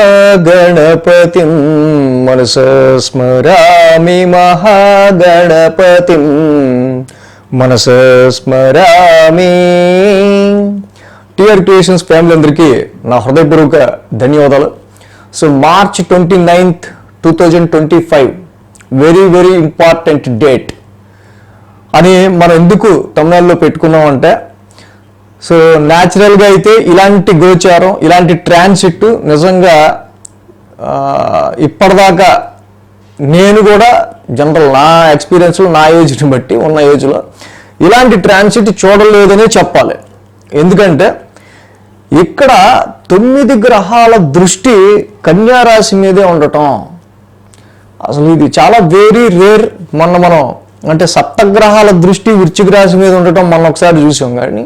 మహాగణపతిం మనస స్మరామి మహాగణపతి మనస స్మరామి. టిఆర్ క్రియేషన్స్ ఫ్యామిలీ అందరికీ నా హృదయపూర్వక ధన్యవాదాలు. So March twenty ninth two thousand twenty five very very important date అని మనం ఎందుకు తమిళనాడులో పెట్టుకున్నామంటే సో న్యాచురల్గా అయితే ఇలాంటి గోచారం ఇలాంటి ట్రాన్సిట్ నిజంగా ఇప్పటిదాకా నేను కూడా జనరల్ నా ఎక్స్పీరియన్స్లో నా ఏజ్ని బట్టి ఉన్న ఏజ్లో ఇలాంటి ట్రాన్సిట్ చూడలేదనే చెప్పాలి. ఎందుకంటే ఇక్కడ తొమ్మిది గ్రహాల దృష్టి కన్యా రాశి మీదే ఉండటం. అసలు ఇది చాలా వెరీ రేర్ మొన్న మనం అంటే సప్తగ్రహాల దృష్టి వృశ్చిక రాశి మీద ఉండటం మనం ఒకసారి చూసాం కానీ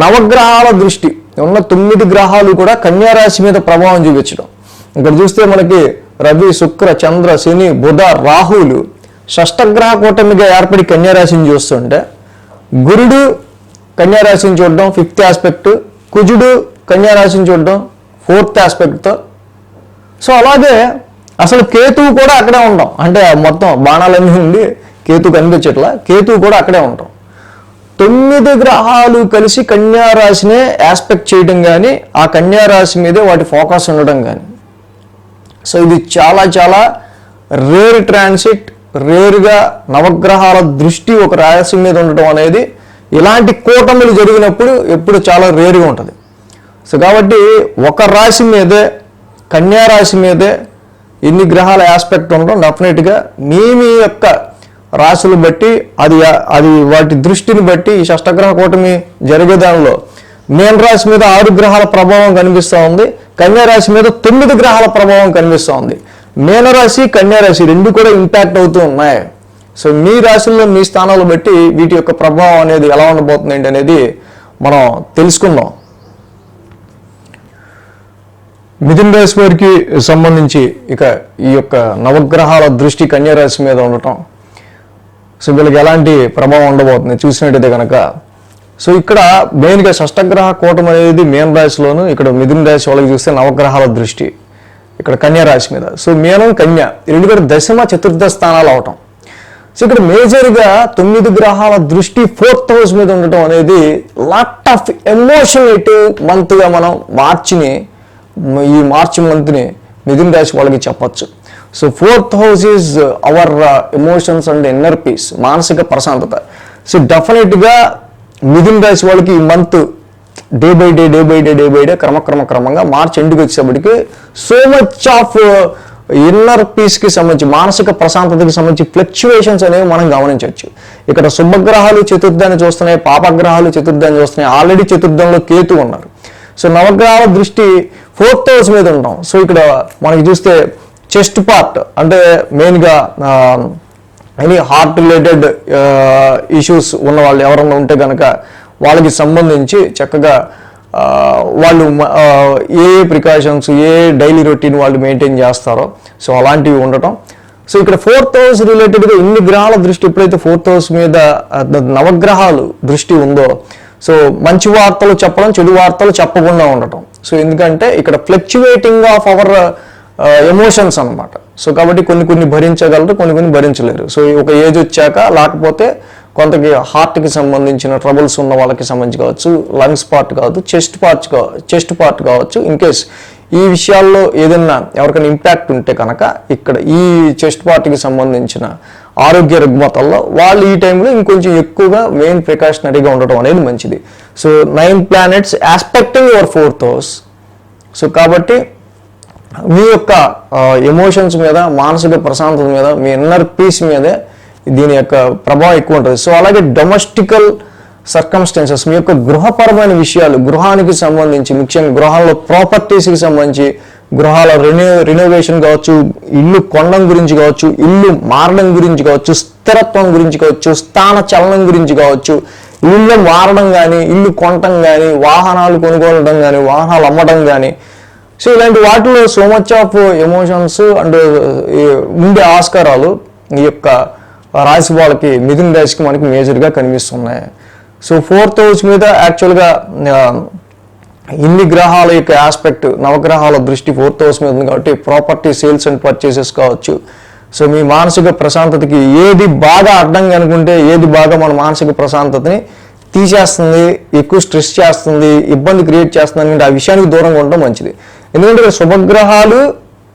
నవగ్రహాల దృష్టి ఉన్న తొమ్మిది గ్రహాలు కూడా కన్యారాశి మీద ప్రభావం చూపించడం. ఇక్కడ చూస్తే మనకి రవి శుక్ర చంద్ర శని బుధ రాహులు షష్టగ్రహ కూటమిగా ఏర్పడి కన్యారాశిని చూస్తుంటే గురుడు కన్యారాశిని చూడడం ఫిఫ్త్ ఆస్పెక్ట్ కుజుడు కన్యారాశిని చూడడం ఫోర్త్ ఆస్పెక్ట్తో. సో అలాగే అసలు కేతువు కూడా అక్కడే ఉంటాం అంటే మొత్తం బాణాలన్నీ ఉండి కేతు కనిపించట్లా కేతువు కూడా అక్కడే ఉంటాం. తొమ్మిది గ్రహాలు కలిసి కన్యారాశినే ఆస్పెక్ట్ చేయడం కానీ ఆ కన్యారాశి మీదే వాటి ఫోకస్ ఉండడం కానీ సో ఇది చాలా చాలా రేర్ ట్రాన్సిట్ రేరుగా నవగ్రహాల దృష్టి ఒక రాశి మీద ఉండటం అనేది ఇలాంటి కూటములు జరిగినప్పుడు ఎప్పుడు చాలా రేరుగా ఉంటుంది. సో కాబట్టి ఒక రాశి మీదే కన్యా రాశి మీదే ఇన్ని గ్రహాల ఆస్పెక్ట్ ఉండడం డెఫినెట్గా మీ మీ యొక్క రాశులు బట్టి అది అది వాటి దృష్టిని బట్టి ఈ షష్టగ్రహ కూటమి జరిగే దానిలో మేన్ రాశి మీద ఆరు గ్రహాల ప్రభావం కనిపిస్తూ ఉంది. కన్యా రాశి మీద తొమ్మిది గ్రహాల ప్రభావం కనిపిస్తూ ఉంది. మేనరాశి కన్యా రాశి రెండు కూడా ఇంపాక్ట్ అవుతూ ఉన్నాయి. సో మీ రాశుల్లో మీ స్థానాలు బట్టి వీటి యొక్క ప్రభావం అనేది ఎలా ఉండబోతుంది ఏంటి అనేది మనం తెలుసుకుందాం. మిథున రాశి వారికి సంబంధించి ఇక ఈ యొక్క నవగ్రహాల దృష్టి కన్యా రాశి మీద ఉండటం. సో వీళ్ళకి ఎలాంటి ప్రభావం ఉండబోతుంది? చూసినట్టయితే కనుక సో ఇక్కడ మెయిన్గా షష్టగ్రహ కూటం అనేది మేన రాశిలోను ఇక్కడ మిథున రాశి వాళ్ళకి చూస్తే నవగ్రహాల దృష్టి ఇక్కడ కన్యా రాశి మీద. సో మేనం కన్య రెండు కూడా దశమ చతుర్థ స్థానాలు అవటం. సో ఇక్కడ మేజర్గా తొమ్మిది గ్రహాల దృష్టి ఫోర్త్ హౌస్ మీద ఉండటం అనేది లాట్ ఆఫ్ ఎమోషనేటివ్ మంత్గా మనం మార్చిని ఈ మార్చి మంత్ని మిథున రాశి వాళ్ళకి చెప్పచ్చు. So fourth house is our emotions and inner peace మానసిక ప్రశాంతత. సో డెఫినెట్గా మిథున్ రాశి వాళ్ళకి ఈ month day by day day by day day by day క్రమక్రమ క్రమంగా మార్చి ఎండుకు వచ్చేప్పటికి so much of inner uh, పీస్కి సంబంధించి మానసిక ప్రశాంతతకి సంబంధించి ఫ్లక్చువేషన్స్ అనేవి మనం గమనించవచ్చు. ఇక్కడ శుభగ్రహాలు చతుర్థాన్ని చూస్తున్నాయి పాపగ్రహాలు చతుర్థాన్ని చూస్తున్నాయి ఆల్రెడీ చతుర్థంలో కేతు ఉన్నారు. సో నవగ్రహాల దృష్టి ఫోర్త్ హౌస్ మీద ఉంటాం. సో ఇక్కడ మనకి చూస్తే చెస్ట్ పార్ట్ అంటే మెయిన్గా ఎనీ హార్ట్ రిలేటెడ్ ఇష్యూస్ ఉన్న వాళ్ళు ఎవరన్నా ఉంటే కనుక వాళ్ళకి సంబంధించి చక్కగా వాళ్ళు ఏ ప్రికాషన్స్ ఏ డైలీ రొటీన్ వాళ్ళు మెయింటైన్ చేస్తారో సో అలాంటివి ఉండటం. సో ఇక్కడ ఫోర్త్ హౌస్ రిలేటెడ్గా ఇన్ని గ్రహాల దృష్టి ఎప్పుడైతే ఫోర్త్ హౌస్ మీద నవగ్రహాలు దృష్టి ఉందో సో మంచి వార్తలు చెప్పడం చెడు వార్తలు చెప్పకుండా ఉండటం. సో ఎందుకంటే ఇక్కడ ఫ్లక్చువేటింగ్ ఆఫ్ అవర్ ఎమోషన్స్ అన్నమాట. సో కాబట్టి కొన్ని కొన్ని భరించగలరు కొన్ని కొన్ని భరించలేరు. సో ఒక ఏజ్ వచ్చాక లేకపోతే కొంతకి హార్ట్కి సంబంధించిన ట్రబుల్స్ ఉన్న వాళ్ళకి సంబంధించి కావచ్చు లంగ్స్ పార్ట్ కావచ్చు చెస్ట్ పార్ట్ చెస్ట్ పార్ట్ కావచ్చు. ఇన్ కేస్ ఈ విషయాల్లో ఏదైనా ఎవరికైనా ఇంపాక్ట్ ఉంటే కనుక ఇక్కడ ఈ చెస్ట్ పార్ట్కి సంబంధించిన ఆరోగ్య రుగ్మతల్లో వాళ్ళు ఈ టైంలో ఇంకొంచెం ఎక్కువగా మెయిన్ ప్రికాషనరీగా ఉండటం అనేది మంచిది. So nine planets aspecting your fourth house so కాబట్టి మీ యొక్క ఎమోషన్స్ మీద మానసిక ప్రశాంతత మీద మీ ఇన్నర్ పీస్ మీదే దీని యొక్క ప్రభావం ఎక్కువ ఉంటుంది. సో అలాగే డొమెస్టికల్ సర్కమ్స్టెన్సెస్ మీ యొక్క గృహపరమైన విషయాలు గృహానికి సంబంధించి ముఖ్యంగా గృహాల్లో ప్రాపర్టీస్కి సంబంధించి గృహాల రినో రినోవేషన్ కావచ్చు ఇల్లు కొండం గురించి కావచ్చు ఇల్లు మారడం గురించి కావచ్చు స్థిరత్వం గురించి కావచ్చు స్థాన చలనం గురించి కావచ్చు ఇల్లు మారడం కానీ ఇల్లు కొనటం కానీ వాహనాలు కొనుగోలడం కానీ వాహనాలు అమ్మడం కానీ సో ఇలాంటి వాటిలో so much of emotions and ఉండే ఆస్కారాలు ఈ యొక్క రాశి వాళ్ళకి మిథున రాశికి మనకి మేజర్గా కనిపిస్తున్నాయి. సో ఫోర్త్ హౌస్ మీద యాక్చువల్గా ఇన్ని గ్రహాల యొక్క ఆస్పెక్ట్ నవగ్రహాల దృష్టి ఫోర్త్ హౌస్ మీద ఉంది కాబట్టి ప్రాపర్టీ సేల్స్ అండ్ పర్చేసెస్ కావచ్చు. సో మీ మానసిక ప్రశాంతతకి ఏది బాగా అడ్డంగా అనుకుంటే ఏది బాగా మన మానసిక ప్రశాంతతని తీసేస్తుంది ఎక్కువ స్ట్రెస్ చేస్తుంది ఇబ్బంది క్రియేట్ చేస్తుంది అంటే ఆ విషయానికి దూరంగా ఉండడం మంచిది. ఎందుకంటే ఇక్కడ శుభగ్రహాలు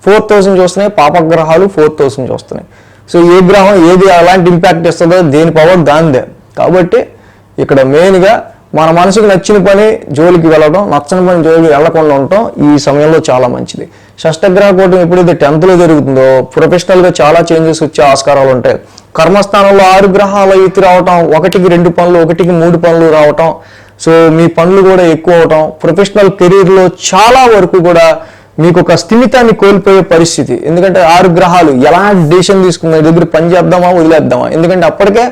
ఫోర్ థౌసండ్ చూస్తున్నాయి పాపగ్రహాలు ఫోర్ థౌసండ్ చూస్తున్నాయి. సో ఏ గ్రహం ఏది అలాంటి ఇంపాక్ట్ ఇస్తుందో దేని పవర్ దానిదే. కాబట్టి ఇక్కడ మెయిన్గా మన మనసుకు నచ్చిన పని జోలికి వెళ్ళడం నచ్చని పని జోలికి వెళ్ళకుండా ఉండటం ఈ సమయంలో చాలా మంచిది. షష్టగ్రహ కూటమి ఎప్పుడైతే టెన్త్లో జరుగుతుందో ప్రొఫెషనల్గా చాలా చేంజెస్ వచ్చే ఆస్కారాలు ఉంటాయి. కర్మస్థానంలో ఆరు గ్రహాల ఎత్తి రావటం ఒకటికి రెండు పనులు ఒకటికి మూడు పనులు రావటం సో మీ పనులు కూడా ఎక్కువ అవటం ప్రొఫెషనల్ కెరీర్లో చాలా వరకు కూడా మీకు ఒక స్థిమితాన్ని కోల్పోయే పరిస్థితి. ఎందుకంటే ఆరు గ్రహాలు ఎలాంటి డిసిషన్ తీసుకున్న దగ్గర పని చేద్దామా వదిలేద్దామా? ఎందుకంటే అప్పటికే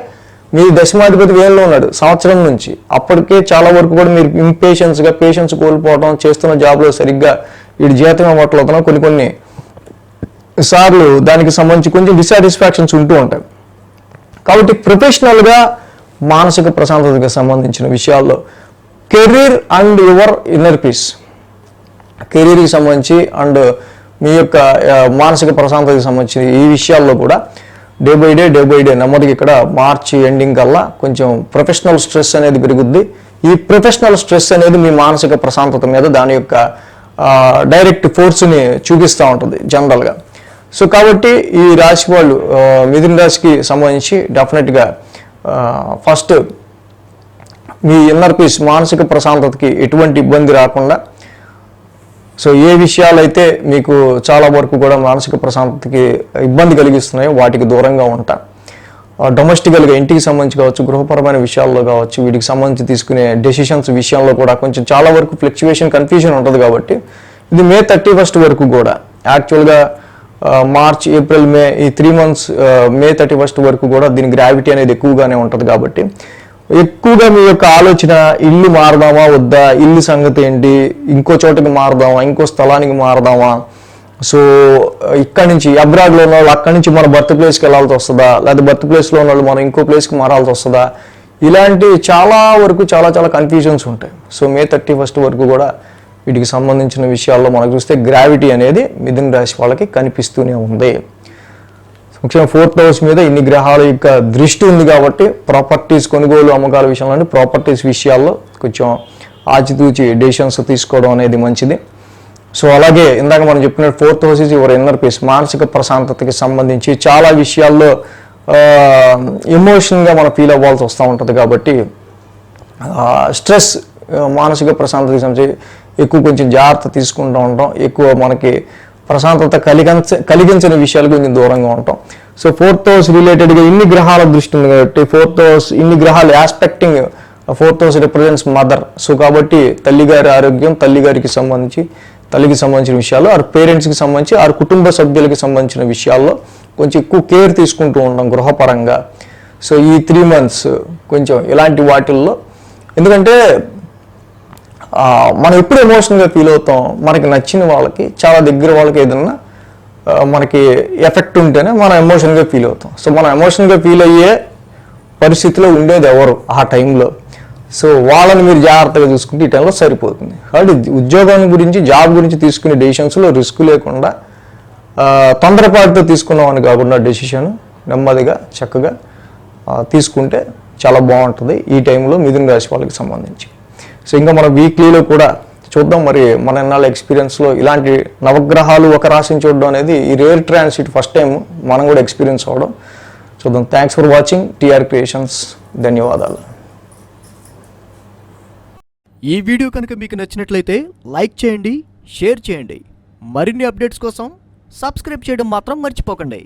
మీ దశమాధిపతి వేలలో ఉన్నాడు సంవత్సరం నుంచి. అప్పటికే చాలా వరకు కూడా మీరు ఇంపేషెన్స్గా పేషెన్స్ కోల్పోవడం చేస్తున్న జాబ్లో సరిగ్గా వీడి జీతం అవ్వట్లవుతున్నాం కొన్ని కొన్ని సార్లు దానికి సంబంధించి కొంచెం డిసాటిస్ఫాక్షన్స్ ఉంటూ ఉంటాయి. కాబట్టి ప్రొఫెషనల్గా మానసిక ప్రశాంతతకు సంబంధించిన విషయాల్లో. Career and your inner peace. కెరీర్కి సంబంధించి అండ్ మీ యొక్క మానసిక ప్రశాంతతకి సంబంధించిన ఈ విషయాల్లో కూడా day by day day by day నెమ్మదిగా ఇక్కడ మార్చి ఎండింగ్ కల్లా కొంచెం ప్రొఫెషనల్ స్ట్రెస్ అనేది పెరుగుద్ది. ఈ ప్రొఫెషనల్ స్ట్రెస్ అనేది మీ మానసిక ప్రశాంతత మీద దాని యొక్క డైరెక్ట్ ఫోర్స్ని చూపిస్తూ ఉంటుంది జనరల్గా. సో కాబట్టి ఈ రాశి వాళ్ళు మిథున రాశికి సంబంధించి డెఫినెట్గా ఫస్ట్ మీ ఇన్నర్ పీస్ మానసిక ప్రశాంతతకి ఎటువంటి ఇబ్బంది రాకుండా సో ఏ విషయాలైతే మీకు చాలా వరకు కూడా మానసిక ప్రశాంతతకి ఇబ్బంది కలిగిస్తున్నాయో వాటికి దూరంగా ఉంటా. డొమెస్టికల్గా ఇంటికి సంబంధించి కావచ్చు గృహపరమైన విషయాల్లో కావచ్చు వీటికి సంబంధించి తీసుకునే డెసిషన్స్ విషయంలో కూడా కొంచెం చాలా వరకు ఫ్లక్చువేషన్ కన్ఫ్యూజన్ ఉంటుంది కాబట్టి ఇది మే థర్టీ ఫస్ట్ వరకు కూడా. యాక్చువల్గా మార్చ్ ఏప్రిల్ మే ఈ three months May thirty first వరకు కూడా దీని గ్రావిటీ అనేది ఎక్కువగానే ఉంటుంది కాబట్టి ఎక్కువగా మీ యొక్క ఆలోచన ఇల్లు మారదామా వద్దా? ఇల్లు సంగతి ఏంటి? ఇంకో చోటకి మారదామా? ఇంకో స్థలానికి మారదామా? సో ఇక్కడి నుంచి అబ్రాడ్లో ఉన్న వాళ్ళు అక్కడి నుంచి మన బర్త్ ప్లేస్కి వెళ్ళాల్సి వస్తుందా? లేదా బర్త్ ప్లేస్లో ఉన్న వాళ్ళు మనం ఇంకో ప్లేస్కి మారాల్సి వస్తుందా? ఇలాంటి చాలా వరకు చాలా చాలా కన్ఫ్యూజన్స్ ఉంటాయి. సో మే థర్టీ ఫస్ట్ వరకు కూడా వీటికి సంబంధించిన విషయాల్లో మనకు చూస్తే గ్రావిటీ అనేది మిథున రాశి వాళ్ళకి కనిపిస్తూనే ఉంది. ముఖ్యంగా ఫోర్త్ హౌస్ మీద ఇన్ని గ్రహాల యొక్క దృష్టి ఉంది కాబట్టి ప్రాపర్టీస్ కొనుగోలు అమ్మకాల విషయంలో ప్రాపర్టీస్ విషయాల్లో కొంచెం ఆచితూచి డెసిషన్స్ తీసుకోవడం అనేది మంచిది. సో అలాగే ఇందాక మనం చెప్పినట్టు fourth house is your inner peace మానసిక ప్రశాంతతకి సంబంధించి చాలా విషయాల్లో ఎమోషనల్గా మనం ఫీల్ అవ్వాల్సి వస్తూ ఉంటుంది కాబట్టి స్ట్రెస్ మానసిక ప్రశాంతతకి సంబంధించి ఎక్కువ కొంచెం జాగ్రత్త తీసుకుంటూ ఉంటాం. ఎక్కువ మనకి ప్రశాంతత కలిగించ కలిగించని విషయాలు కొంచెం దూరంగా ఉంటాం. సో ఫోర్త్ హౌస్ రిలేటెడ్గా ఇన్ని గ్రహాల దృష్టి ఉంది కాబట్టి ఫోర్త్ హౌస్ ఇన్ని గ్రహాలు aspecting fourth house represents mother so కాబట్టి తల్లిగారి ఆరోగ్యం తల్లిగారికి సంబంధించి తల్లికి సంబంధించిన విషయాలు ఆరు పేరెంట్స్కి సంబంధించి ఆరు కుటుంబ సభ్యులకి సంబంధించిన విషయాల్లో కొంచెం ఎక్కువ కేర్ తీసుకుంటూ ఉంటాం గృహపరంగా. సో ఈ త్రీ మంత్స్ కొంచెం ఇలాంటి వాటిల్లో. ఎందుకంటే మనం ఎప్పుడు ఎమోషనల్గా ఫీల్ అవుతాం? మనకి నచ్చిన వాళ్ళకి చాలా దగ్గర వాళ్ళకి ఏదన్నా మనకి ఎఫెక్ట్ ఉంటేనే మనం ఎమోషన్గా ఫీల్ అవుతాం. సో మనం ఎమోషన్గా ఫీల్ అయ్యే పరిస్థితిలో ఉండేది ఎవరు ఆ టైంలో సో వాళ్ళని మీరు జాగ్రత్తగా చూసుకుంటే ఈ టైంలో సరిపోతుంది. కాబట్టి ఉద్యోగం గురించి జాబ్ గురించి తీసుకునే డెసిషన్స్లో రిస్క్ లేకుండా తొందరపాటుతో తీసుకున్నామని కాకుండా డెసిషన్ నెమ్మదిగా చక్కగా తీసుకుంటే చాలా బాగుంటుంది ఈ టైంలో మిథున రాశి వాళ్ళకి సంబంధించి. సో ఇంకా మన వీక్లీలో కూడా చూద్దాం మరి మన ఎన్నాళ్ళ ఎక్స్పీరియన్స్లో ఇలాంటి నవగ్రహాలు ఒక రాశిని చూడడం అనేది ఈ రేర్ ట్రాన్సిట్ ఫస్ట్ టైం మనం కూడా ఎక్స్పీరియన్స్ అవ్వడం. చూద్దాం. Thanks for watching TR creations ధన్యవాదాలు. ఈ వీడియో కనుక మీకు నచ్చినట్లయితే లైక్ చేయండి షేర్ చేయండి. మరిన్ని అప్డేట్స్ కోసం సబ్స్క్రైబ్ చేయడం మాత్రం మర్చిపోకండి.